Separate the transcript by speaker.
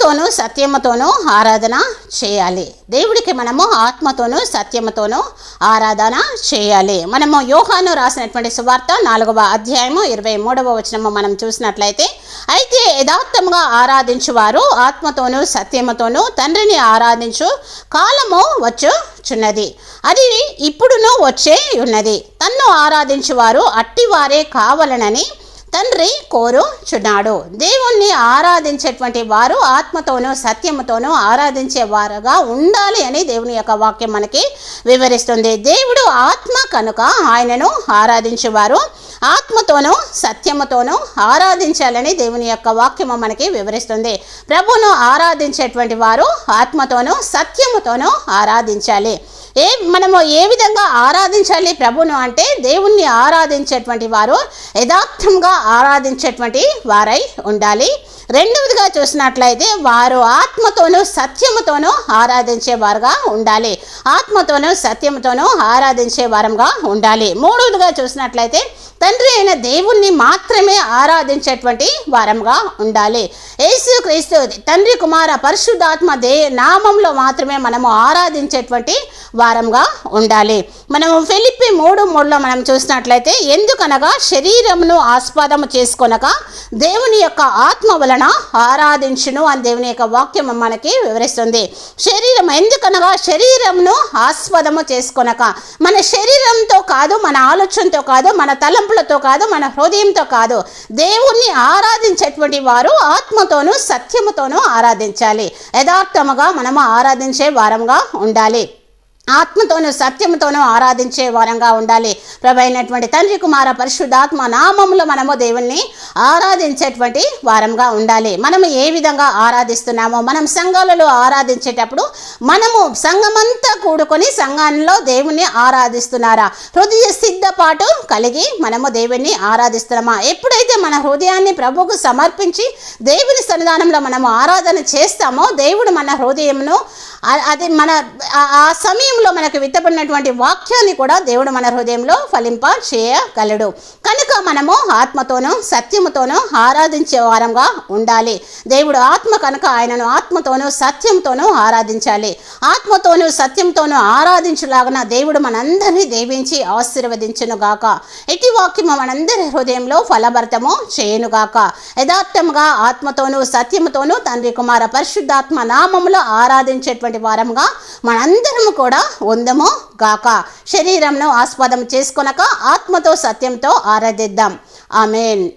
Speaker 1: ఆత్మతోనూ సత్యముతోనూ ఆరాధన చేయాలి. దేవుడికి మనము ఆత్మతోనూ సత్యముతోనూ ఆరాధన చేయాలి. మనము యోహాను రాసినటువంటి సువార్త నాలుగవ అధ్యాయము ఇరవై మూడవ వచనము మనం చూసినట్లయితే అయితే యథార్థముగా ఆరాధించువారు ఆత్మతోనూ సత్యముతోనూ తండ్రిని ఆరాధించు కాలము వచ్చుచున్నది. అది ఇప్పుడును వచ్చే ఉన్నది తన్ను ఆరాధించువారు అట్టివారే కావాలనని తండ్రి కోరుచున్నాడు దేవుణ్ణి ఆరాధించేటువంటి వారు ఆత్మతోనూ సత్యముతోనూ ఆరాధించే వారుగా ఉండాలి అని దేవుని యొక్క వాక్యం మనకి వివరిస్తుంది. దేవుడు ఆత్మ కనుక ఆయనను ఆరాధించేవారు ఆత్మతోనూ సత్యముతోనూ ఆరాధించాలని దేవుని యొక్క వాక్యము మనకి వివరిస్తుంది. ప్రభును ఆరాధించేటువంటి వారు ఆత్మతోనూ సత్యముతోనూ ఆరాధించాలి. ఏ మనము ఏ విధంగా ఆరాధించాలి ప్రభును అంటే దేవుణ్ణి ఆరాధించేటువంటి వారు యథార్థంగా ఆరాధించేటువంటి వారై ఉండాలి. రెండవదిగా చూసినట్లయితే వారు ఆత్మతోనూ సత్యముతోనూ ఆరాధించే వారుగా ఉండాలి. ఆత్మతోనూ సత్యముతోనూ ఆరాధించే వారంగా ఉండాలి. మూడవదిగా చూసినట్లయితే తండ్రి అయిన దేవుణ్ణి మాత్రమే ఆరాధించేటువంటి వారంగా ఉండాలి. యేసు క్రీస్తు తండ్రి కుమార పరిశుద్ధాత్మ దే నామంలో మాత్రమే మనము ఆరాధించేటువంటి వారంగా ఉండాలి. మనము ఫిలిప్పి మూడు మూడులో మనం చూసినట్లయితే ఎందుకనగా శరీరమును ఆస్పదము చేసుకొనక దేవుని యొక్క ఆత్మ వలన ఆరాధించును అని దేవుని యొక్క వాక్యం మనకి వివరిస్తుంది. శరీరం ఎందుకనగా శరీరమును ఆస్పదము చేసుకొనక మన శరీరంతో కాదు మన ఆలోచనతో కాదు మన తలంపులతో కాదు మన హృదయంతో కాదు. దేవుణ్ణి ఆరాధించేటువంటి వారు ఆత్మతోనూ సత్యముతోనూ ఆరాధించాలి. యథార్థముగా మనము ఆరాధించే వారంగా ఉండాలి. ఆత్మతోనూ సత్యంతోనూ ఆరాధించే వారంగా ఉండాలి. ప్రభు అయినటువంటి తండ్రి కుమార పరిశుద్ధాత్మ నామములు మనము దేవుణ్ణి ఆరాధించేటువంటి వారంగా ఉండాలి. మనము ఏ విధంగా ఆరాధిస్తున్నామో మనం సంఘాలలో ఆరాధించేటప్పుడు మనము సంఘమంతా కూడుకొని సంఘంలో దేవుణ్ణి ఆరాధిస్తున్నారా? హృదయ సిద్ధపాటు కలిగి మనము దేవుణ్ణి ఆరాధిస్తున్నామా? ఎప్పుడైతే మన హృదయాన్ని ప్రభువుకు సమర్పించి దేవుని సన్నిధానంలో మనము ఆరాధన చేస్తామో దేవుడు మన హృదయంను అది మన ఆ- సమయంలో మనకు విత్తబడినటువంటి వాక్యాన్ని కూడా దేవుడు మన హృదయంలో ఫలింప చేయగలడు. కనుక మనము ఆత్మతోనూ సత్యముతోనూ ఆరాధించే వారంగా ఉండాలి. దేవుడు ఆత్మ కనుక ఆయనను ఆత్మతోనూ సత్యంతోనూ ఆరాధించాలి. ఆత్మతోనూ సత్యంతోనూ ఆరాధించులాగన దేవుడు మనందరినీ దీవించి ఆశీర్వదించునుగాక. గాక వాక్యము మనందరి హృదయంలో ఫలభరితము చేయనుగాక. యథార్థముగా ఆత్మతోనూ సత్యముతోనూ తండ్రి కుమార పరిశుద్ధాత్మ నామములో ఆరాధించేటువంటి వారంగా మనందరము కూడా ఉందము గాక. శరీరంను ఆస్పదం చేసుకొనక ఆత్మతో సత్యంతో ఆరాధిద్దాం. ఆమెన్.